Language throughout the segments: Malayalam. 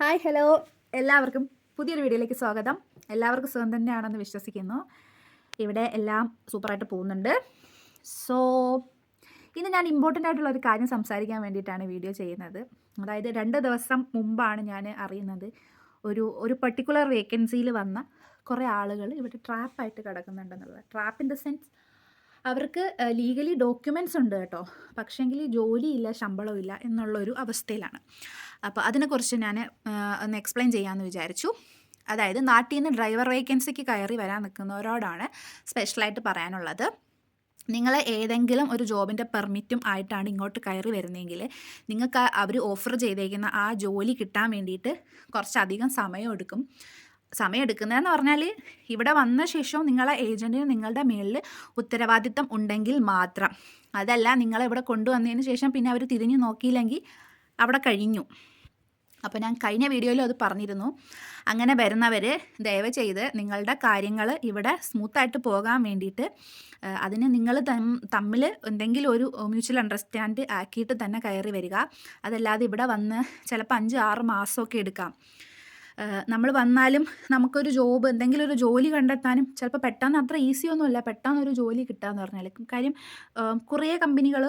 Hi hello. എല്ലാവർക്കും പുതിയൊരു വീഡിയോയിലേക്ക് സ്വാഗതം. എല്ലാവർക്കും സുഖം തന്നെയാണെന്ന് വിശ്വസിക്കുന്നു. ഇവിടെ എല്ലാം സൂപ്പറായിട്ട് പോകുന്നുണ്ട്. സോ ഇന്ന് ഞാൻ ഇമ്പോർട്ടന്റ് ആയിട്ടുള്ള ഒരു കാര്യം സംസാരിക്കാൻ വേണ്ടിയിട്ടാണ് വീഡിയോ ചെയ്യുന്നത്. അതായത് രണ്ട് ദിവസം മുമ്പാണ് ഞാൻ അറിയുന്നത് ഒരു ഒരു പർട്ടിക്കുലർ വേക്കൻസിയിൽ വന്ന കുറേ ആളുകൾ ഇവിടെ ട്രാപ്പായിട്ട് കിടക്കുന്നുണ്ടെന്നുള്ളത്. ട്രാപ്പ് ഇൻ ദ സെൻസ് അവർക്ക് ലീഗലി ഡോക്യുമെന്റ്സ് ഉണ്ട് കേട്ടോ. പക്ഷേങ്കിൽ ജോലിയില്ല ശമ്പളമില്ല എന്നുള്ളൊരു അവസ്ഥയിലാണ്. അപ്പോൾ അതിനെക്കുറിച്ച് ഞാൻ ഒന്ന് എക്സ്പ്ലെയിൻ ചെയ്യാമെന്ന് വിചാരിച്ചു. അതായത് നാട്ടിൽ നിന്ന് ഡ്രൈവർ വേക്കൻസിക്ക് കയറി വരാൻ നിൽക്കുന്നവരോടാണ് സ്പെഷ്യലായിട്ട് പറയാനുള്ളത്. നിങ്ങൾ ഏതെങ്കിലും ഒരു ജോബിന്റെ പെർമിറ്റും ആയിട്ടാണ് ഇങ്ങോട്ട് കയറി വരുന്നതെങ്കിൽ നിങ്ങൾക്ക് അവർ ഓഫർ ചെയ്തേക്കുന്ന ആ ജോലി കിട്ടാൻ വേണ്ടിയിട്ട് കുറച്ചധികം സമയം എടുക്കുന്നതെന്ന് പറഞ്ഞാൽ ഇവിടെ വന്ന ശേഷം നിങ്ങളെ ഏജന്റിന് നിങ്ങളുടെ മേളിൽ ഉത്തരവാദിത്തം ഉണ്ടെങ്കിൽ മാത്രം. അതല്ല നിങ്ങളെ ഇവിടെ കൊണ്ടുവന്നതിന് ശേഷം പിന്നെ അവർ തിരിഞ്ഞു നോക്കിയില്ലെങ്കിൽ അവിടെ കഴിഞ്ഞു. അപ്പോൾ ഞാൻ കഴിഞ്ഞ വീഡിയോയിലും അത് പറഞ്ഞിരുന്നു. അങ്ങനെ വരുന്നവർ ദയവ് ചെയ്ത് നിങ്ങളുടെ കാര്യങ്ങൾ ഇവിടെ സ്മൂത്തായിട്ട് പോകാൻ വേണ്ടിയിട്ട് അതിന് നിങ്ങൾ തമ്മിൽ എന്തെങ്കിലും ഒരു മ്യൂച്വൽ അണ്ടർസ്റ്റാൻഡ് ആക്കിയിട്ട് തന്നെ കയറി വരിക. അതല്ലാതെ ഇവിടെ വന്ന് ചിലപ്പോൾ അഞ്ച് ആറ് മാസമൊക്കെ എടുക്കാം. നമ്മൾ വന്നാലും നമുക്കൊരു ജോബ് എന്തെങ്കിലും ഒരു ജോലി കണ്ടെത്താനും ചിലപ്പോൾ പെട്ടെന്ന് അത്ര ഈസി ഒന്നുമല്ല. പെട്ടെന്ന് ഒരു ജോലി എന്ന് പറഞ്ഞാൽ കാര്യം കുറേ കമ്പനികൾ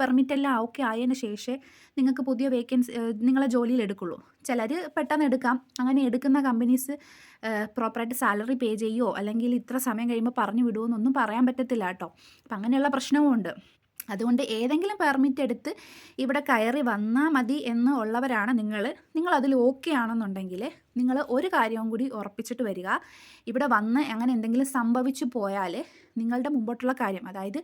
പെർമിറ്റ് എല്ലാം ഓക്കെ ആയതിന് ശേഷമേ നിങ്ങൾക്ക് പുതിയ വേക്കൻസി നിങ്ങളെ ജോലിയിൽ എടുക്കുള്ളൂ. ചിലർ പെട്ടെന്ന് എടുക്കാം. അങ്ങനെ എടുക്കുന്ന കമ്പനീസ് പ്രോപ്പറായിട്ട് സാലറി പേ ചെയ്യുമോ അല്ലെങ്കിൽ ഇത്ര സമയം കഴിയുമ്പോൾ പറഞ്ഞു വിടുമോ എന്നൊന്നും പറയാൻ പറ്റത്തില്ല കേട്ടോ. അപ്പം അങ്ങനെയുള്ള പ്രശ്നവും ഉണ്ട് അതുകൊണ്ട് ഏതെങ്കിലും പെർമിറ്റ് എടുത്ത് ഇവിടെ കയറി വന്നാൽ മതി എന്ന് ഉള്ളവരാണ് നിങ്ങൾ നിങ്ങൾ അതിൽ ഓക്കെ ആണെന്നുണ്ടെങ്കിൽ നിങ്ങൾ ഒരു കാര്യവും കൂടി ഉറപ്പിച്ചിട്ട് വരിക. ഇവിടെ വന്ന് അങ്ങനെ എന്തെങ്കിലും സംഭവിച്ചു പോയാൽ നിങ്ങളുടെ മുമ്പോട്ടുള്ള കാര്യം അതായത്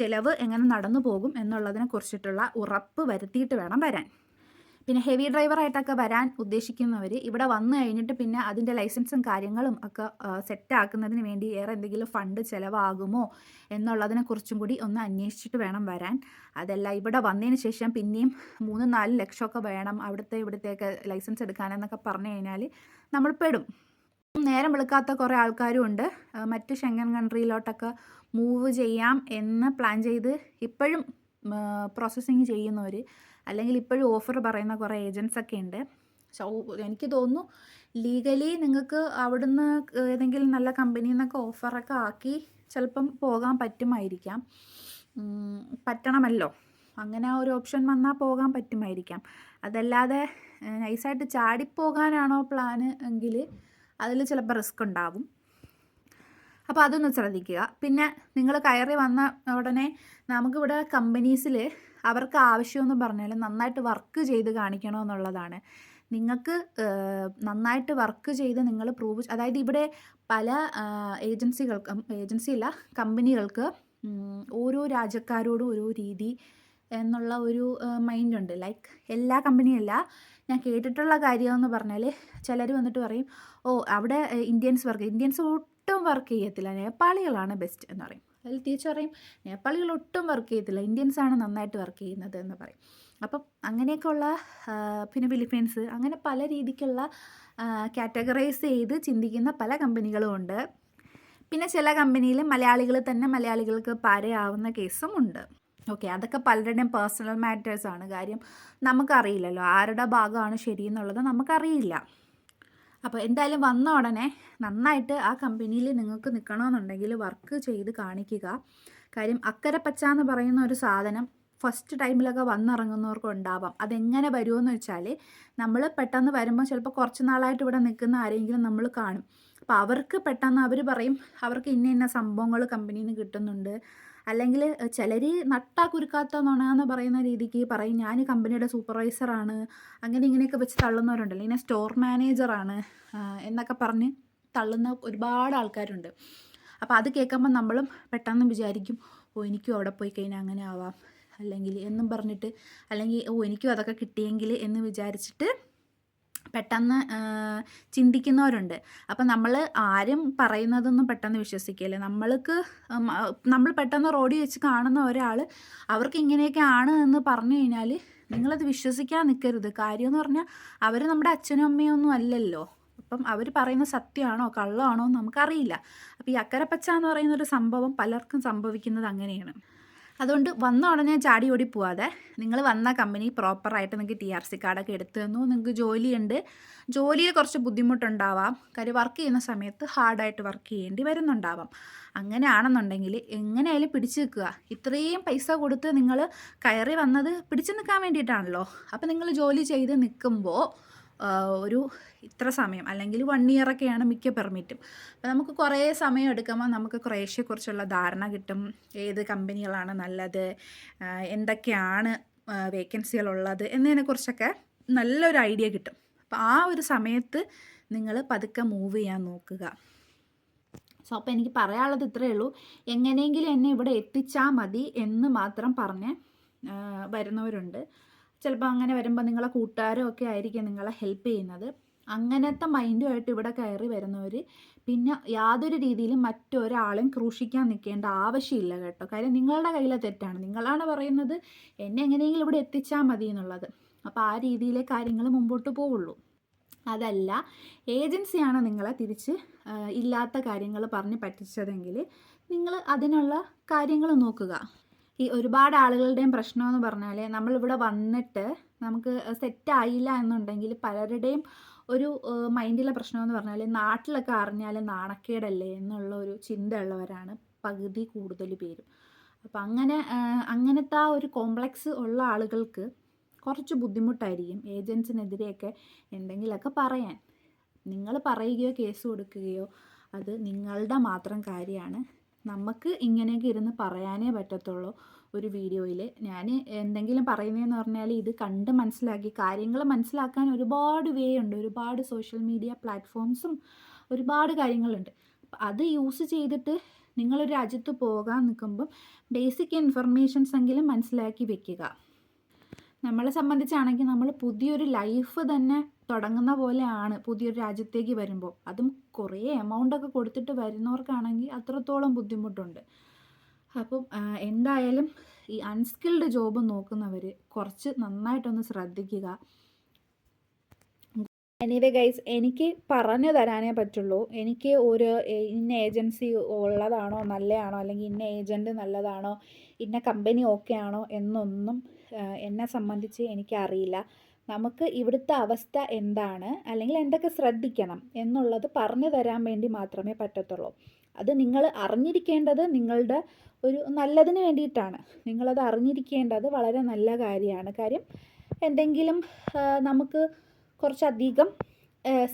ചിലവ് എങ്ങനെ നടന്നു പോകും എന്നുള്ളതിനെ കുറിച്ചിട്ടുള്ള ഉറപ്പ് വരുത്തിയിട്ട് വേണം വരാൻ. പിന്നെ ഹെവി ഡ്രൈവറായിട്ടൊക്കെ വരാൻ ഉദ്ദേശിക്കുന്നവർ ഇവിടെ വന്നു കഴിഞ്ഞിട്ട് പിന്നെ അതിന്റെ ലൈസൻസും കാര്യങ്ങളും ഒക്കെ സെറ്റാക്കുന്നതിന് വേണ്ടി ഏറെ എന്തെങ്കിലും ഫണ്ട് ചിലവാകുമോ എന്നുള്ളതിനെ കുറിച്ചും കൂടി ഒന്ന് അന്വേഷിച്ചിട്ട് വേണം വരാൻ. അതല്ല ഇവിടെ വന്നതിന് ശേഷം പിന്നെയും മൂന്ന് നാല് ലക്ഷമൊക്കെ വേണം അവിടുത്തെ ഇവിടുത്തെയൊക്കെ ലൈസൻസ് എടുക്കാനെന്നൊക്കെ പറഞ്ഞു കഴിഞ്ഞാൽ നമ്മൾ പെടും. നേരം വിളിക്കാത്ത കുറേ ആൾക്കാരും ഉണ്ട്. മറ്റ് ഷെങ്കൻ കൺട്രിയിലോട്ടൊക്കെ മൂവ് ചെയ്യാം എന്ന് പ്ലാൻ ചെയ്ത് ഇപ്പോഴും പ്രോസസ്സിങ് ചെയ്യുന്നവർ അല്ലെങ്കിൽ ഇപ്പോഴും ഓഫർ പറയുന്ന കുറേ ഏജൻസ് ഒക്കെ ഉണ്ട്. എനിക്ക് തോന്നുന്നു ലീഗലി നിങ്ങൾക്ക് അവിടുന്ന് ഏതെങ്കിലും നല്ല കമ്പനിയിൽ നിന്നൊക്കെ ഓഫറൊക്കെ ആക്കി ചിലപ്പം പോകാൻ പറ്റുമായിരിക്കാം. പറ്റണമല്ലോ. അങ്ങനെ ആ ഒരു ഓപ്ഷൻ വന്നാൽ പോകാൻ പറ്റുമായിരിക്കാം. അതല്ലാതെ നൈസായിട്ട് ചാടിപ്പോകാനാണോ പ്ലാന് എങ്കിൽ അതിൽ ചിലപ്പോൾ റിസ്ക് ഉണ്ടാവും. അപ്പോൾ അതൊന്ന് ശ്രദ്ധിക്കുക. പിന്നെ നിങ്ങൾ കയറി വന്ന ഉടനെ നമുക്കിവിടെ കമ്പനീസിൽ അവർക്ക് ആവശ്യമെന്ന് പറഞ്ഞാൽ നന്നായിട്ട് വർക്ക് ചെയ്ത് കാണിക്കണമെന്നുള്ളതാണ് നിങ്ങൾക്ക് നന്നായിട്ട് വർക്ക് ചെയ്ത് നിങ്ങൾ പ്രൂവ് അതായത് ഇവിടെ പല ഏജൻസികൾക്കും ഏജൻസി അല്ല കമ്പനികൾക്ക് ഓരോ രാജ്യക്കാരോടും ഓരോ രീതി എന്നുള്ള ഒരു മൈൻഡ് ഉണ്ട് ലൈക്ക് എല്ലാ കമ്പനിയല്ല ഞാൻ കേട്ടിട്ടുള്ള കാര്യം എന്ന് പറഞ്ഞാൽ ചിലർ വന്നിട്ട് പറയും ഓ അവിടെ ഇന്ത്യൻസ് വർക്ക് ഇന്ത്യൻസ് ഒട്ടും വർക്ക് ചെയ്യത്തില്ല. നേപ്പാളികളാണ് ബെസ്റ്റ് എന്ന് പറയും. അതിൽ തിരിച്ചു പറയും നേപ്പാളികൾ ഒട്ടും വർക്ക് ചെയ്യത്തില്ല. ഇന്ത്യൻസ് ആണ് നന്നായിട്ട് വർക്ക് ചെയ്യുന്നത് എന്ന് പറയും. അപ്പം അങ്ങനെയൊക്കെയുള്ള പിന്നെ ഫിലിപ്പീൻസ് അങ്ങനെ പല രീതിക്കുള്ള കാറ്റഗറൈസ് ചെയ്ത് ചിന്തിക്കുന്ന പല കമ്പനികളും ഉണ്ട്. പിന്നെ ചില കമ്പനിയിൽ മലയാളികൾ തന്നെ മലയാളികൾക്ക് പാരയാവുന്ന കേസും ഉണ്ട്. ഓക്കെ അതൊക്കെ പലരുടെയും പേഴ്സണൽ മാറ്റേഴ്സാണ് കാര്യം നമുക്കറിയില്ലല്ലോ. ആരുടെ ഭാഗമാണ് ശരിയെന്നുള്ളത് നമുക്കറിയില്ല. അപ്പോൾ എന്തായാലും വന്ന ഉടനെ നന്നായിട്ട് ആ കമ്പനിയിൽ നിങ്ങൾക്ക് നിൽക്കണമെന്നുണ്ടെങ്കിൽ വർക്ക് ചെയ്ത് കാണിക്കുക. കാര്യം അക്കരെ പച്ച എന്ന് പറയുന്ന ഒരു സാധനം ഫസ്റ്റ് ടൈമിലൊക്കെ വന്നിറങ്ങുന്നവർക്ക് ഉണ്ടാവാം. അതെങ്ങനെ വരുമെന്ന് വെച്ചാൽ നമ്മൾ പെട്ടെന്ന് വരുമ്പോൾ ചിലപ്പോൾ കുറച്ച് നാളായിട്ട് ഇവിടെ നിൽക്കുന്ന ആരെങ്കിലും നമ്മൾ കാണും. അപ്പോൾ അവർക്ക് പെട്ടെന്ന് അവർ പറയും അവർക്ക് ഇന്ന ഇന്ന സംഭവങ്ങൾ കമ്പനിയിൽ നിന്ന് കിട്ടുന്നുണ്ട്. അല്ലെങ്കിൽ ചിലർ നട്ടാ കുരുക്കാത്ത നുണയെന്ന് പറയുന്ന രീതിക്ക് പറയും ഞാൻ കമ്പനിയുടെ സൂപ്പർവൈസറാണ്. അങ്ങനെ ഇങ്ങനെയൊക്കെ വെച്ച് തള്ളുന്നവരുണ്ടല്ലോ ഇങ്ങനെ സ്റ്റോർ മാനേജറാണ് എന്നൊക്കെ പറഞ്ഞ് തള്ളുന്ന ഒരുപാട് ആൾക്കാരുണ്ട്. അപ്പോൾ അത് കേൾക്കുമ്പോൾ നമ്മളും പെട്ടെന്ന് വിചാരിക്കും ഓ എനിക്കും അവിടെ പോയി കഴിഞ്ഞാൽ അങ്ങനെ ആവാം. അല്ലെങ്കിൽ എന്നും പറഞ്ഞിട്ട് അല്ലെങ്കിൽ ഓ എനിക്കും അതൊക്കെ കിട്ടിയെങ്കിൽ എന്ന് വിചാരിച്ചിട്ട് പെട്ടെന്ന് ചിന്തിക്കുന്നവരുണ്ട്. അപ്പം നമ്മൾ ആരും പറയുന്നതൊന്നും പെട്ടെന്ന് വിശ്വസിക്കില്ല? നമ്മൾക്ക് നമ്മൾ പെട്ടെന്ന് റോഡിൽ വെച്ച് കാണുന്ന ഒരാൾ അവർക്ക് ഇങ്ങനെയൊക്കെ ആണ് എന്ന് പറഞ്ഞു കഴിഞ്ഞാൽ നിങ്ങളത് വിശ്വസിക്കാൻ നിൽക്കരുത് കാര്യമെന്ന് പറഞ്ഞാൽ അവർ നമ്മുടെ അച്ഛനും അമ്മയൊന്നും അല്ലല്ലോ. അപ്പം അവർ പറയുന്ന സത്യമാണോ കള്ളമാണോ എന്ന് നമുക്കറിയില്ല. അപ്പോൾ ഈ അക്കരപ്പച്ച എന്ന് പറയുന്ന ഒരു സംഭവം പലർക്കും സംഭവിക്കുന്നത് അങ്ങനെയാണ്. അതുകൊണ്ട് വന്ന ഉടനെ ചാടി ഓടി പോവാതെ നിങ്ങൾ വന്ന കമ്പനി പ്രോപ്പറായിട്ട് നിങ്ങൾക്ക് ടി ആർ സി കാർഡൊക്കെ എടുത്തു തന്നു. നിങ്ങൾക്ക് ജോലിയുണ്ട്. ജോലിയിൽ കുറച്ച് ബുദ്ധിമുട്ടുണ്ടാവാം. കാര്യം വർക്ക് ചെയ്യുന്ന സമയത്ത് ഹാർഡായിട്ട് വർക്ക് ചെയ്യേണ്ടി വരുന്നുണ്ടാവാം. അങ്ങനെയാണെന്നുണ്ടെങ്കിൽ എങ്ങനെയായാലും പിടിച്ചു നിൽക്കുക. ഇത്രയും പൈസ കൊടുത്ത് നിങ്ങൾ കയറി വന്നത് പിടിച്ചു നിൽക്കാൻ വേണ്ടിയിട്ടാണല്ലോ. അപ്പോൾ നിങ്ങൾ ജോലി ചെയ്ത് നിൽക്കുമ്പോൾ ഒരു ഇത്ര സമയം അല്ലെങ്കിൽ വൺ ഇയറൊക്കെയാണ് മിക്ക പെർമിറ്റും അപ്പോൾ നമുക്ക് കുറേ സമയം എടുക്കുമ്പോൾ നമുക്ക് കുറേശ്ശെക്കുറിച്ചുള്ള ധാരണ കിട്ടും. ഏത് കമ്പനികളാണ് നല്ലത്? എന്തൊക്കെയാണ് വേക്കൻസികളുള്ളത് എന്നതിനെക്കുറിച്ചൊക്കെ നല്ലൊരു ഐഡിയ കിട്ടും. അപ്പോൾ ആ ഒരു സമയത്ത് നിങ്ങൾ പതുക്കെ മൂവ് ചെയ്യാൻ നോക്കുക. സോ അപ്പോൾ എനിക്ക് പറയാനുള്ളത് ഇത്രയേ ഉള്ളൂ. എങ്ങനെയെങ്കിലും എന്നെ ഇവിടെ എത്തിച്ചാൽ മതി എന്ന് മാത്രം പറഞ്ഞ് വരുന്നവരുണ്ട്. ചിലപ്പോൾ അങ്ങനെ വരുമ്പോൾ നിങ്ങളെ കൂട്ടുകാരും ഒക്കെ ആയിരിക്കും നിങ്ങളെ ഹെൽപ്പ് ചെയ്യുന്നത്. അങ്ങനത്തെ മൈൻഡുമായിട്ട് ഇവിടെ കയറി വരുന്നവർ പിന്നെ യാതൊരു രീതിയിലും മറ്റൊരാളെയും ക്രൂഷിക്കാൻ നിൽക്കേണ്ട ആവശ്യമില്ല കേട്ടോ. കാര്യം നിങ്ങളുടെ കയ്യിലെ തെറ്റാണ്. നിങ്ങളാണ് പറയുന്നത് എന്നെ എങ്ങനെയെങ്കിലും ഇവിടെ എത്തിച്ചാൽ മതി എന്നുള്ളത്. അപ്പോൾ ആ രീതിയിലെ കാര്യങ്ങൾ മുമ്പോട്ട് പോവുള്ളൂ. അതല്ല ഏജൻസിയാണ് നിങ്ങളെ തിരിച്ച് ഇല്ലാത്ത കാര്യങ്ങൾ പറഞ്ഞ് പറ്റിച്ചതെങ്കിൽ നിങ്ങൾ അതിനുള്ള കാര്യങ്ങൾ നോക്കുക. ഈ ഒരുപാട് ആളുകളുടെയും പ്രശ്നമെന്ന് പറഞ്ഞാൽ നമ്മളിവിടെ വന്നിട്ട് നമുക്ക് സെറ്റായില്ല എന്നുണ്ടെങ്കിൽ പലരുടെയും ഒരു മൈൻഡിലെ പ്രശ്നമെന്ന് പറഞ്ഞാൽ നാട്ടിലൊക്കെ അറിഞ്ഞാൽ നാണക്കേടല്ലേ എന്നുള്ള ഒരു ചിന്ത ഉള്ളവരാണ് പകുതി കൂടുതൽ പേരും. അപ്പം അങ്ങനെ അങ്ങനത്തെ ആ ഒരു കോംപ്ലക്സ് ഉള്ള ആളുകൾക്ക് കുറച്ച് ബുദ്ധിമുട്ടായിരിക്കും ഏജൻസിനെതിരെയൊക്കെ എന്തെങ്കിലുമൊക്കെ പറയാൻ. നിങ്ങൾ പറയുകയോ കേസ് കൊടുക്കുകയോ അത് നിങ്ങളുടെ മാത്രം കാര്യമാണ്. നമുക്ക് ഇങ്ങനെയൊക്കെ ഇരുന്ന് പറയാനേ പറ്റത്തുള്ളൂ. ഒരു വീഡിയോയിൽ ഞാൻ എന്തെങ്കിലും പറയുന്നതെന്ന് പറഞ്ഞാൽ ഇത് കണ്ട് മനസ്സിലാക്കി കാര്യങ്ങൾ മനസ്സിലാക്കാൻ ഒരുപാട് വേ ഉണ്ട്. ഒരുപാട് സോഷ്യൽ മീഡിയ പ്ലാറ്റ്ഫോംസും ഒരുപാട് കാര്യങ്ങളുണ്ട്. അത് യൂസ് ചെയ്തിട്ട് നിങ്ങളൊരു രാജ്യത്ത് പോകാൻ നിൽക്കുമ്പം ബേസിക് ഇൻഫർമേഷൻസ് എങ്കിലും മനസ്സിലാക്കി വെക്കുക. നമ്മളെ സംബന്ധിച്ചാണെങ്കിൽ നമ്മൾ പുതിയൊരു ലൈഫ് തന്നെ തുടങ്ങുന്ന പോലെയാണ് പുതിയൊരു രാജ്യത്തേക്ക് വരുമ്പോൾ. അതും കുറേ എമൗണ്ടൊക്കെ കൊടുത്തിട്ട് വരുന്നവർക്കാണെങ്കിൽ അത്രത്തോളം ബുദ്ധിമുട്ടുണ്ട്. അപ്പം എന്തായാലും ഈ അൺസ്കിൽഡ് ജോബ് നോക്കുന്നവർ കുറച്ച് നന്നായിട്ടൊന്ന് ശ്രദ്ധിക്കുക. എനിവേ ഗൈസ് എനിക്ക് പറഞ്ഞു തരാനേ പറ്റുള്ളൂ. എനിക്ക് ഒരു ഇന്ന ഏജൻസി ഉള്ളതാണോ നല്ലതാണോ അല്ലെങ്കിൽ ഇന്ന ഏജന്റ് നല്ലതാണോ ഇന്ന കമ്പനി ഓക്കെ ആണോ എന്നൊന്നും എന്നെ സംബന്ധിച്ച് എനിക്കറിയില്ല. നമുക്ക് ഇവിടുത്തെ അവസ്ഥ എന്താണ്? അല്ലെങ്കിൽ എന്തൊക്കെ ശ്രദ്ധിക്കണം എന്നുള്ളത് പറഞ്ഞു തരാൻ വേണ്ടി മാത്രമേ പറ്റത്തുള്ളൂ. അത് നിങ്ങൾ അറിഞ്ഞിരിക്കേണ്ടത് നിങ്ങളുടെ ഒരു നല്ലതിന് വേണ്ടിയിട്ടാണ്. നിങ്ങളത് അറിഞ്ഞിരിക്കേണ്ടത് വളരെ നല്ല കാര്യമാണ്. കാര്യം എന്തെങ്കിലും നമുക്ക് കുറച്ചധികം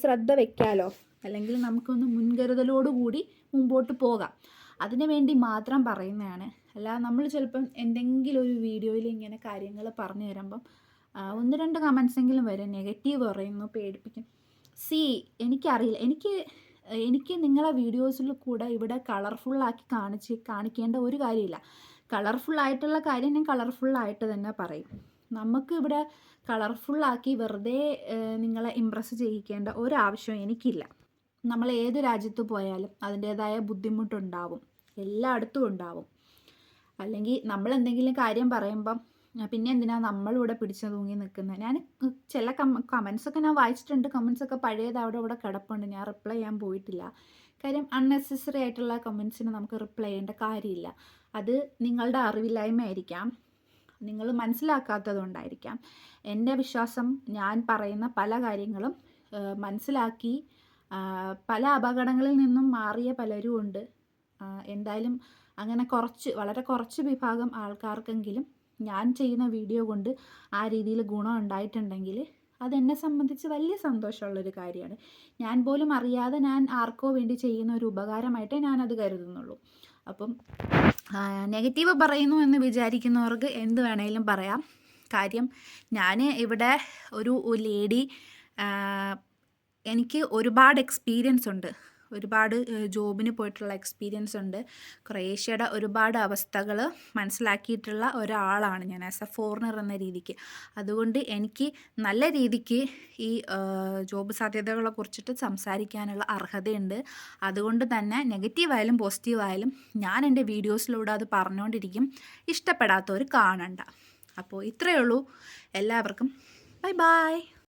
ശ്രദ്ധ വയ്ക്കാലോ അല്ലെങ്കിൽ നമുക്കൊന്ന് മുൻകരുതലോടുകൂടി മുമ്പോട്ട് പോകാം. അതിനു വേണ്ടി മാത്രം പറയുന്നതാണ് അല്ല നമ്മൾ ചിലപ്പം എന്തെങ്കിലും ഒരു വീഡിയോയിൽ ഇങ്ങനെ കാര്യങ്ങൾ പറഞ്ഞു തരുമ്പം ഒന്ന് രണ്ട് കമൻസ് എങ്കിലും വരും. നെഗറ്റീവ് പറയുന്നു പേടിപ്പിക്കും. സി എനിക്കറിയില്ല. എനിക്ക് എനിക്ക് നിങ്ങളെ വീഡിയോസിൽ കൂടെ ഇവിടെ കളർഫുള്ളാക്കി കാണിച്ച് കാണിക്കേണ്ട ഒരു കാര്യമില്ല. കളർഫുള്ളായിട്ടുള്ള കാര്യം ഞാൻ കളർഫുള്ളായിട്ട് തന്നെ പറയും. നമുക്ക് ഇവിടെ കളർഫുള്ളാക്കി വെറുതെ നിങ്ങളെ ഇമ്പ്രസ് ചെയ്യിക്കേണ്ട ഒരാവശ്യവും എനിക്കില്ല. നമ്മൾ ഏത് രാജ്യത്ത് പോയാലും അതിന്റേതായ ബുദ്ധിമുട്ടുണ്ടാവും. എല്ലായിടത്തും ഉണ്ടാവും. അല്ലെങ്കിൽ നമ്മൾ എന്തെങ്കിലും കാര്യം പറയുമ്പം പിന്നെ എന്തിനാ നമ്മളിവിടെ പിടിച്ചു തൂങ്ങി നിൽക്കുന്നത് ഞാൻ ചില കമ ഒക്കെ ഞാൻ വായിച്ചിട്ടുണ്ട്. കമൻസൊക്കെ പഴയത് അവിടെ ഇവിടെ കിടപ്പുണ്ട്. ഞാൻ റിപ്ലൈ ചെയ്യാൻ പോയിട്ടില്ല. കാര്യം അൺനെസസറി ആയിട്ടുള്ള കമൻസിന് നമുക്ക് റിപ്ലൈ ചെയ്യേണ്ട കാര്യമില്ല. അത് നിങ്ങളുടെ അറിവില്ലായ്മയായിരിക്കാം. നിങ്ങൾ മനസ്സിലാക്കാത്തതുകൊണ്ടായിരിക്കാം. എന്റെ വിശ്വാസം ഞാൻ പറയുന്ന പല കാര്യങ്ങളും മനസ്സിലാക്കി പല അപകടങ്ങളിൽ നിന്നും മാറിയ പലരും ഉണ്ട് എന്തായാലും അങ്ങനെ കുറച്ച് വളരെ കുറച്ച് വിഭാഗം ആൾക്കാർക്കെങ്കിലും ഞാൻ ചെയ്യുന്ന വീഡിയോ കൊണ്ട് ആ രീതിയിൽ ഗുണം ഉണ്ടായിട്ടുണ്ടെങ്കിൽ അതെന്നെ സംബന്ധിച്ച് വലിയ സന്തോഷമുള്ളൊരു കാര്യമാണ്. ഞാൻ പോലും അറിയാതെ ഞാൻ ആർക്കോ വേണ്ടി ചെയ്യുന്ന ഒരു ഉപകാരമായിട്ടേ ഞാനത് കരുതുന്നുള്ളൂ. അപ്പം നെഗറ്റീവ് പറയുന്നു എന്ന് വിചാരിക്കുന്നവർക്ക് എന്ത് വേണേലും പറയാം. കാര്യം ഞാൻ ഇവിടെ ഒരു ലേഡി എനിക്ക് ഒരുപാട് എക്സ്പീരിയൻസ് ഉണ്ട്. ഒരുപാട് ജോബിന് പോയിട്ടുള്ള എക്സ്പീരിയൻസ് ഉണ്ട്. ക്രൊയേഷ്യയുടെ ഒരുപാട് അവസ്ഥകൾ മനസ്സിലാക്കിയിട്ടുള്ള ഒരാളാണ് ഞാൻ ആസ് എ ഫോറിനർ എന്ന രീതിക്ക്. അതുകൊണ്ട് എനിക്ക് നല്ല രീതിക്ക് ഈ ജോബ് സാധ്യതകളെ കുറിച്ചിട്ട് സംസാരിക്കാനുള്ള അർഹതയുണ്ട്. അതുകൊണ്ട് തന്നെ നെഗറ്റീവായാലും പോസിറ്റീവായാലും ഞാൻ എന്റെ വീഡിയോസിലൂടെ അത് പറഞ്ഞുകൊണ്ടിരിക്കും ഇഷ്ടപ്പെടാത്തവർ കാണണ്ട. അപ്പോൾ ഇത്രയേ ഉള്ളൂ. എല്ലാവർക്കും ബൈ ബൈ